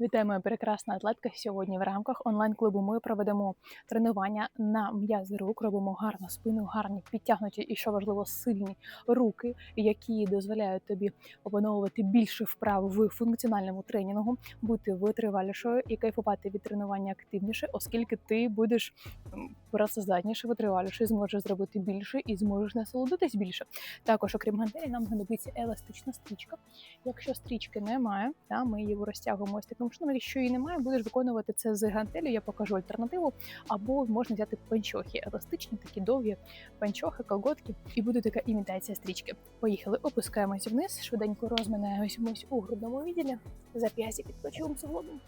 Вітаю, моя прекрасна атлетка. Сьогодні в рамках онлайн-клубу ми проведемо тренування на м'язи рук. Робимо гарну спину, гарні підтягнуті і, що важливо, сильні руки, які дозволяють тобі опановувати більше вправ в функціональному тренінгу, бути витривалішою і кайфувати від тренування активніше, оскільки ти будеш працездатніше, витриваліше, зможеш зробити більше і зможеш насолодитись більше. Також, окрім гантелі, нам знадобиться еластична стрічка. Якщо стрічки немає, та ми її розтягуємо ось таким чином. Якщо її немає, будеш виконувати це з гантелі. Я покажу альтернативу. Або можна взяти панчохи, еластичні, такі довгі панчохи, колготки, і буде така імітація стрічки. Поїхали, опускаємось вниз, швиденько розминаємось у грудному відділі, зап'ястя під плечовим суглобом.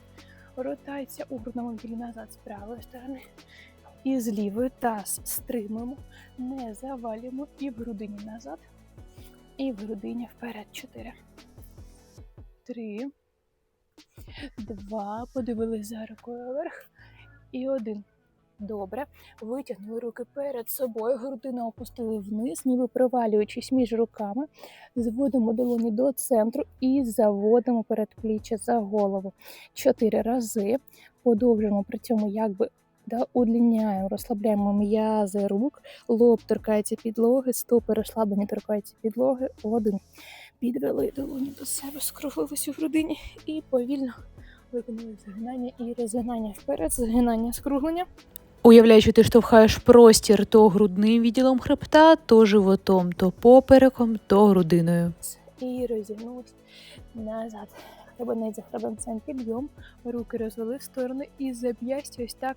Ротація у грудному відділі назад з правої сторони. І з лівої таз стримуємо, не завалюємо і в грудині назад, і в грудині вперед. Чотири. Три. Два. Подивились за рукою вверх. І один. Добре. Витягнули руки перед собою, грудину опустили вниз, ніби провалюючись між руками. Зводимо долоні до центру і заводимо передпліччя за голову. Чотири рази. Подовжуємо при цьому якби да, удлиняємо, розслабляємо м'язи рук, лоб торкається підлоги, стопи розслаблені торкаються підлоги. Один. Підвели долоні до себе, скруглились у грудині і повільно виконали згинання і розгинання вперед, згинання, скруглення. Уявляй, що ти штовхаєш простір то грудним відділом хребта, то животом, то попереком, то грудиною. І розігнулись назад. Хребенець за хребенцем підйом, руки розвели в сторони і зап'ястя ось так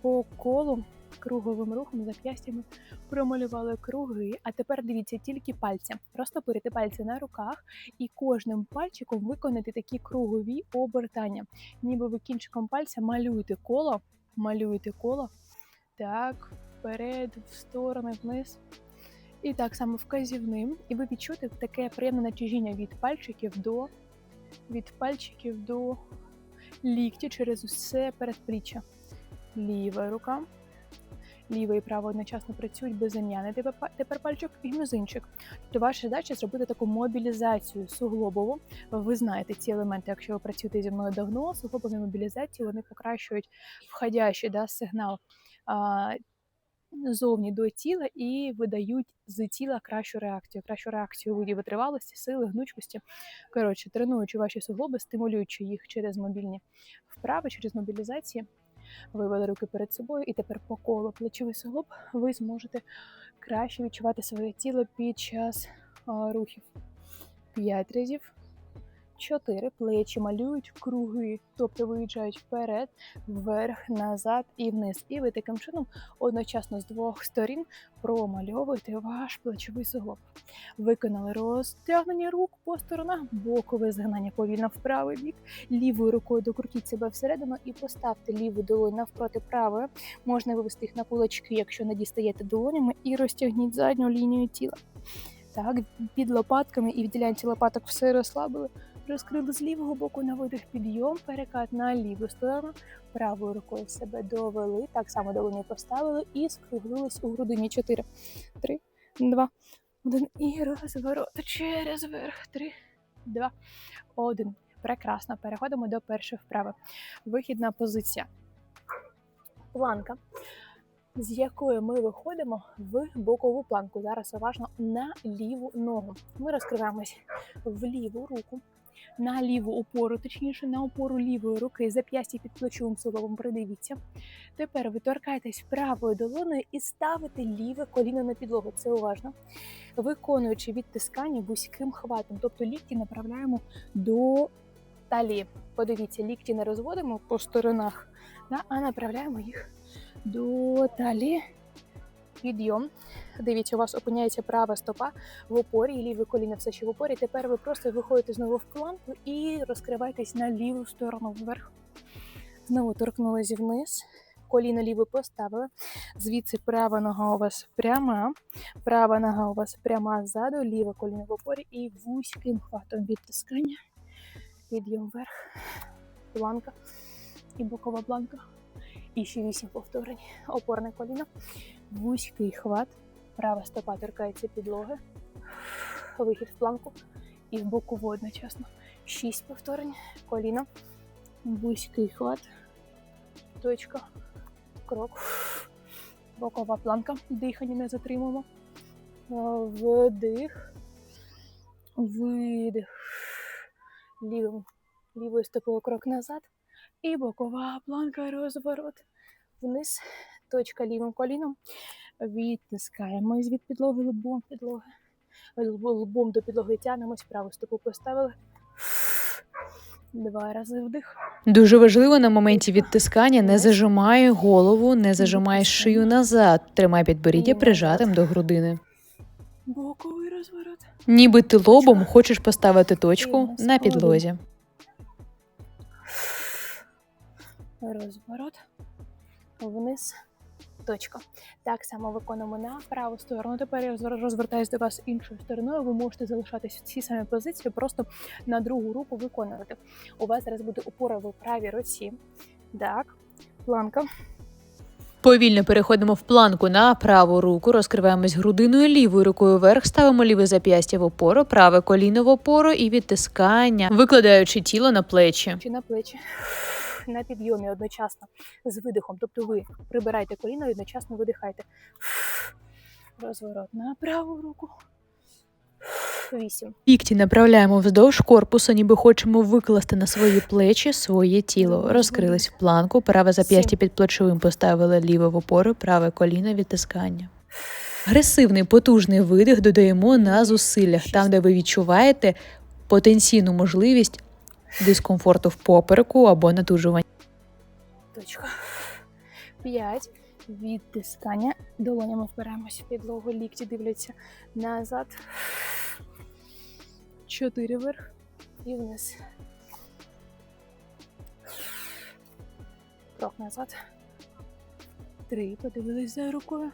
по колу круговим рухом зап'ястями промалювали круги. А тепер дивіться тільки пальця. Розтопирити пальці на руках і кожним пальчиком виконати такі кругові обертання. Ніби ви кінчиком пальця малюєте коло, малюєте коло. Так, вперед, в сторони, вниз. І так само вказівним. І ви відчуєте таке приємне натяжіння від пальчиків до від пальчиків до лікті через усе передпліччя. Ліва рука. Ліва і права одночасно працюють безім'яний тепер пальчик і мізинчик. Тобто ваша задача зробити таку мобілізацію суглобову. Ви знаєте ці елементи, якщо ви працюєте зі мною давно, суглобові мобілізації вони покращують входящий да, сигнал а, зовні до тіла і видають з тіла кращу реакцію, кращу реакцію у виді витривалості, сили, гнучкості. Коротше, тренуючи ваші суглоби, стимулюючи їх через мобільні вправи, через мобілізації. Вивели руки перед собою, і тепер по колу плечовий суглоб ви зможете краще відчувати своє тіло під час рухів. П'ять разів. Чотири плечі малюють круги, тобто виїжджають вперед, вверх, назад і вниз. І ви таким чином одночасно з двох сторін промальовуєте ваш плечовий суглоб. Виконали розтягнення рук по сторонах, бокове згинання повільно в правий бік. Лівою рукою докрутіть себе всередину і поставте ліву долоню навпроти правої. Можна вивести їх на кулачки, якщо не дістаєте долонями, і розтягніть задню лінію тіла. Так, під лопатками і в ділянці лопаток все розслабили. Розкрили з лівого боку на видих підйом, перекат на ліву сторону, правою рукою себе довели, так само долоні поставили і скруглились у грудині. 4, 3, 2, 1. І розворот через верх. 3, 2, 1. Прекрасно. Переходимо до першої вправи. Вихідна позиція. Планка, з якої ми виходимо в бокову планку. Зараз уважно на ліву ногу. Ми розкриваємось в ліву руку на ліву опору, точніше на опору лівої руки, зап'ястя під плечовим суглобом, придивіться. Тепер ви торкаєтесь правою долоною і ставите ліве коліно на підлогу. Це уважно. Виконуючи відтискання вузьким хватом, тобто лікті направляємо до талії. Подивіться, лікті не розводимо по сторонах, а направляємо їх до талії. Підйом. Дивіться, у вас опиняється права стопа в опорі, ліве коліно все ще в опорі. Тепер ви просто виходите знову в планку і розкриваєтесь на ліву сторону вверх. Знову торкнулись вниз. Коліно ліве поставили. Звідси права нога у вас пряма, права нога у вас пряма ззаду, ліве коліно в опорі і вузьким хватом відтискання. Підйом вверх, планка і бокова планка. І ще вісім повторень. Опорне коліно, вузький хват, права стопа торкається підлоги, вихід в планку і в бокову одночасно. Шість повторень, коліно, Вузький хват. Точка. Крок. Бокова планка. Дихання не затримуємо. Вдих. Видих. Лівим. Лівою стопою крок назад. І бокова планка розворот. Вниз. Точка лівим коліном. Відтискаємось від підлоги лобом підлоги. Лоб- Лбом до підлоги тягнемось, праву стопу поставили. Два рази вдих. Дуже важливо на моменті відтискання не зажимай голову, не зажимай шию назад. Тримай підборіддя прижатим до грудини. Боковий розворот. Ніби ти лобом хочеш поставити точку на підлозі. Розворот. Вниз. Точка. Так само виконуємо на праву сторону. Тепер я розвер- розвертаюсь до вас іншою стороною. Ви можете залишатись в цій самій позиції, просто на другу руку виконувати. У вас зараз буде опора в правій руці. Так. Планка. Повільно переходимо в планку на праву руку, розкриваємось грудиною лівою рукою вверх, ставимо ліве зап'ястя в опору, праве коліно в опору і відтискання, викладаючи тіло на плечі. чи на плечі. На підйомі одночасно з видихом. Тобто ви прибираєте коліно і одночасно видихаєте. Розворот на праву руку. Вісім. Лікті направляємо вздовж корпусу, ніби хочемо викласти на свої плечі своє тіло. Розкрились в планку, праве зап'ястя під плечовим поставили ліве в опору, праве коліно відтискання. Агресивний потужний видих додаємо на зусиллях, там, де ви відчуваєте потенційну можливість дискомфорту в попереку або натужування. Точка. П'ять. Відтискання. Долонями впираємось в підлогу, лікті дивляться назад. Чотири вверх і вниз. Крок назад. Три. Подивились за рукою.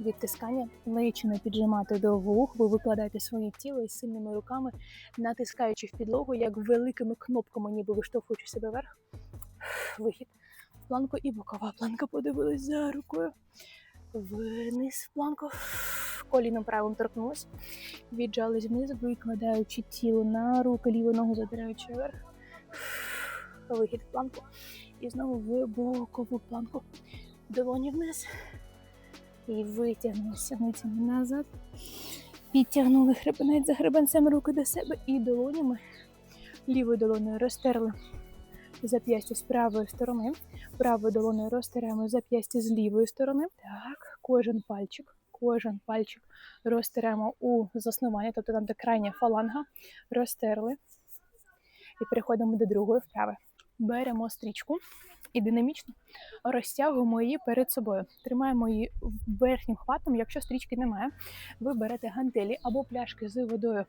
Відтискання. Плечі піджимати до вух. Ви викладаєте своє тіло і сильними руками, натискаючи в підлогу, як великими кнопками, ніби виштовхуючи себе вверх. Вихід в планку і бокова планка. Подивились за рукою. Вниз в планку. Коліном правим торкнулись. Віджались вниз, викладаючи тіло на руки, ліву ногу задираючи вверх. Вихід в планку. І знову в бокову планку. Долоні вниз. І витягнули сягницями назад. Підтягнули хребенець за хребенцем руки до себе і долонями. Лівою долоною розтерли зап'ястя з правої сторони. Правою долоною розтираємо зап'ястя з лівої сторони. Так, кожен пальчик, кожен пальчик розтираємо у заснування, тобто там, де крайня фаланга, розтерли. І переходимо до другої вправи. Беремо стрічку і динамічно розтягуємо її перед собою. Тримаємо її верхнім хватом. Якщо стрічки немає, ви берете гантелі або пляшки з водою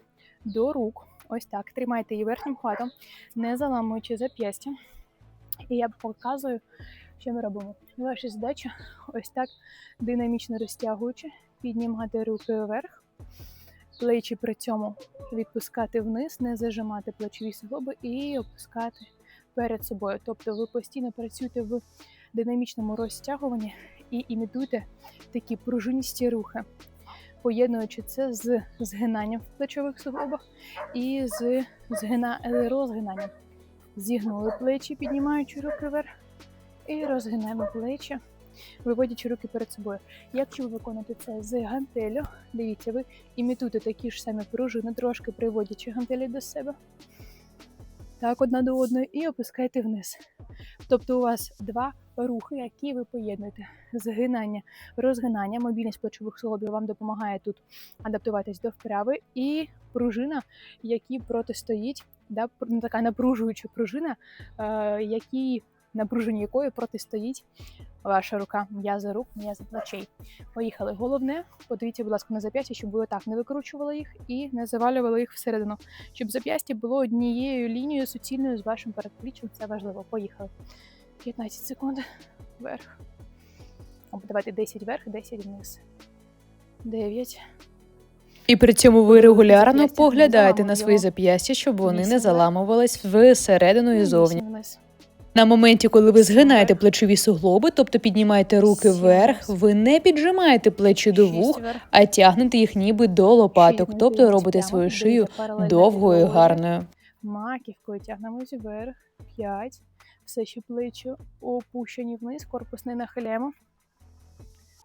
до рук. Ось так. Тримайте її верхнім хватом, не заламуючи зап'ястя. І я показую, що ми робимо. Ваша задача ось так динамічно розтягуючи, піднімати руки вверх, плечі при цьому відпускати вниз, не зажимати плечові суглоби і опускати перед собою. Тобто ви постійно працюєте в динамічному розтягуванні і імітуєте такі пружиністі рухи, поєднуючи це з згинанням в плечових суглобах і з згина... е, розгинанням. Зігнули плечі, піднімаючи руки вверх, і розгинаємо плечі, виводячи руки перед собою. Якщо ви виконуєте це з гантелю, дивіться, ви імітуєте такі ж самі пружини, трошки приводячи гантелі до себе. Так, одна до одної, і опускайте вниз. Тобто у вас два рухи, які ви поєднуєте. Згинання, розгинання, мобільність плечових суглобів вам допомагає тут адаптуватись до вправи, і пружина, які протистоїть, да, ну, така напружуюча пружина, е, якій напруженню якої протистоїть ваша рука, м'язи рук, м'язи плечей. Поїхали. Головне, подивіться, будь ласка, на зап'ястя, щоб ви отак не викручували їх і не завалювали їх всередину. Щоб зап'ястя було однією лінією суцільною з вашим передпліччям. Це важливо. Поїхали. 15 секунд вверх. Або давайте 10 вверх, 10 вниз. 9. І при цьому ви регулярно поглядаєте на свої зап'ястя, щоб вони не заламувались всередину і зовні. На моменті, коли ви згинаєте плечові суглоби, тобто піднімаєте руки вверх, ви не піджимаєте плечі до вух, а тягнете їх ніби до лопаток, тобто робите свою шию довгою, гарною. Маківкою тягнемось вверх. 5. Все ще плечі опущені вниз, корпус не нахиляємо.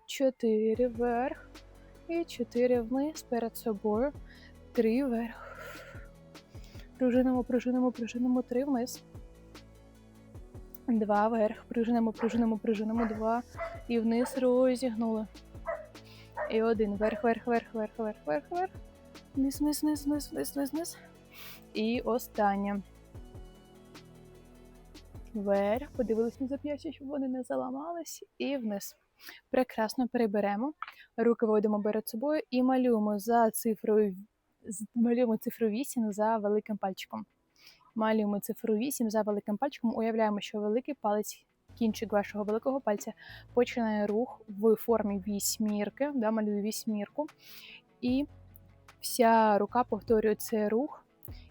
4 вверх. І 4 вниз перед собою. 3 вверх. Пружинимо, пружинимо, пружинимо. 3 вниз. Два вверх. Пружинимо, пружинимо, пружинимо. Два. І вниз розігнули. І один. Вверх, вверх, вверх, вверх, вверх, вверх, вверх. Вниз, вниз, вниз, вниз, вниз, вниз, вниз. І останнє. Вверх, подивились на зап'ястя, щоб вони не заламались, і вниз. Прекрасно переберемо. Руки виводимо перед собою і малюємо за цифрою, малюємо цифру 8 за великим пальчиком. Малюємо цифру 8 за великим пальчиком. Уявляємо, що великий палець, кінчик вашого великого пальця, починає рух в формі вісьмірки, да, малюю вісьмірку. І вся рука повторює цей рух,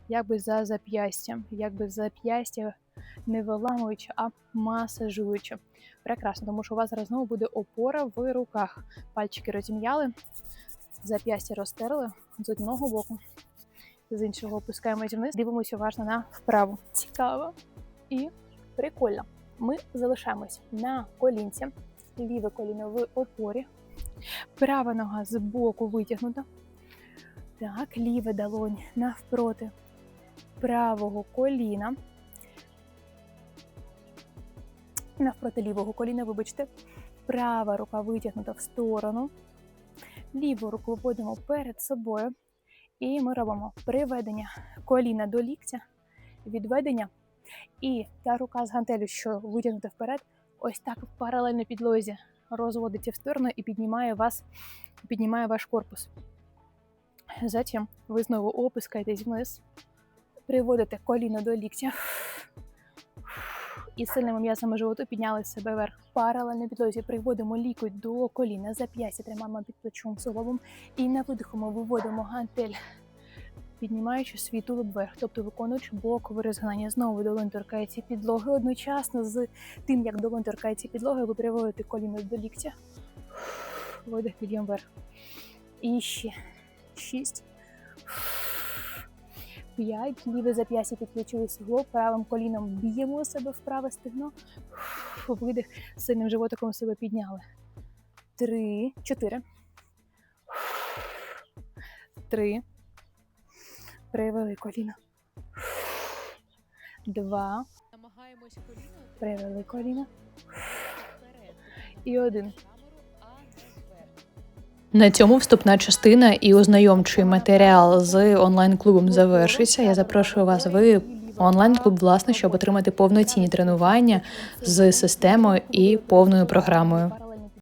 якби за зап'ястям, якби зап'ястя не виламуючи, а масажуючи. Прекрасно, тому що у вас зараз знову буде опора в руках. Пальчики розім'яли, зап'ястя розтерли з одного боку, з іншого опускаємось вниз, дивимося уважно на вправу. Цікаво і прикольно. Ми залишаємось на колінці, ліве коліно в опорі, права нога з боку витягнута. Так, ліве долонь навпроти правого коліна. Навпроти лівого коліна, вибачте, права рука витягнута в сторону. Ліву руку виводимо перед собою. І ми робимо приведення коліна до ліктя, відведення. І та рука з гантелю, що витягнута вперед, ось так паралельно підлозі розводиться в сторону і піднімає вас, піднімає ваш корпус. Затім ви знову опускаєтесь вниз, приводите коліно до ліктя і сильними м'язами животу підняли себе вверх. Паралельно підлозі приводимо лікоть до коліна, зап'ястя тримаємо під плечом суглобом і на видиху ми виводимо гантель, піднімаючи свій тулуб вверх, тобто виконуючи бокове розгинання. Знову долонь торкається підлоги. Одночасно з тим, як долонь торкається підлоги, ви приводите коліно до ліктя. Видих, підйом вверх. І ще. Шість. П'ять. Ліве зап'ястя під плечовий суглоб, правим коліном б'ємо себе в праве стегно. Видих, сильним животиком себе підняли. Три, чотири. Три. Привели коліно. Два. Намагаємось коліно Привели коліно. І один. На цьому вступна частина і ознайомчий матеріал з онлайн-клубом завершиться. Я запрошую вас в онлайн-клуб, власне, щоб отримати повноцінні тренування з системою і повною програмою.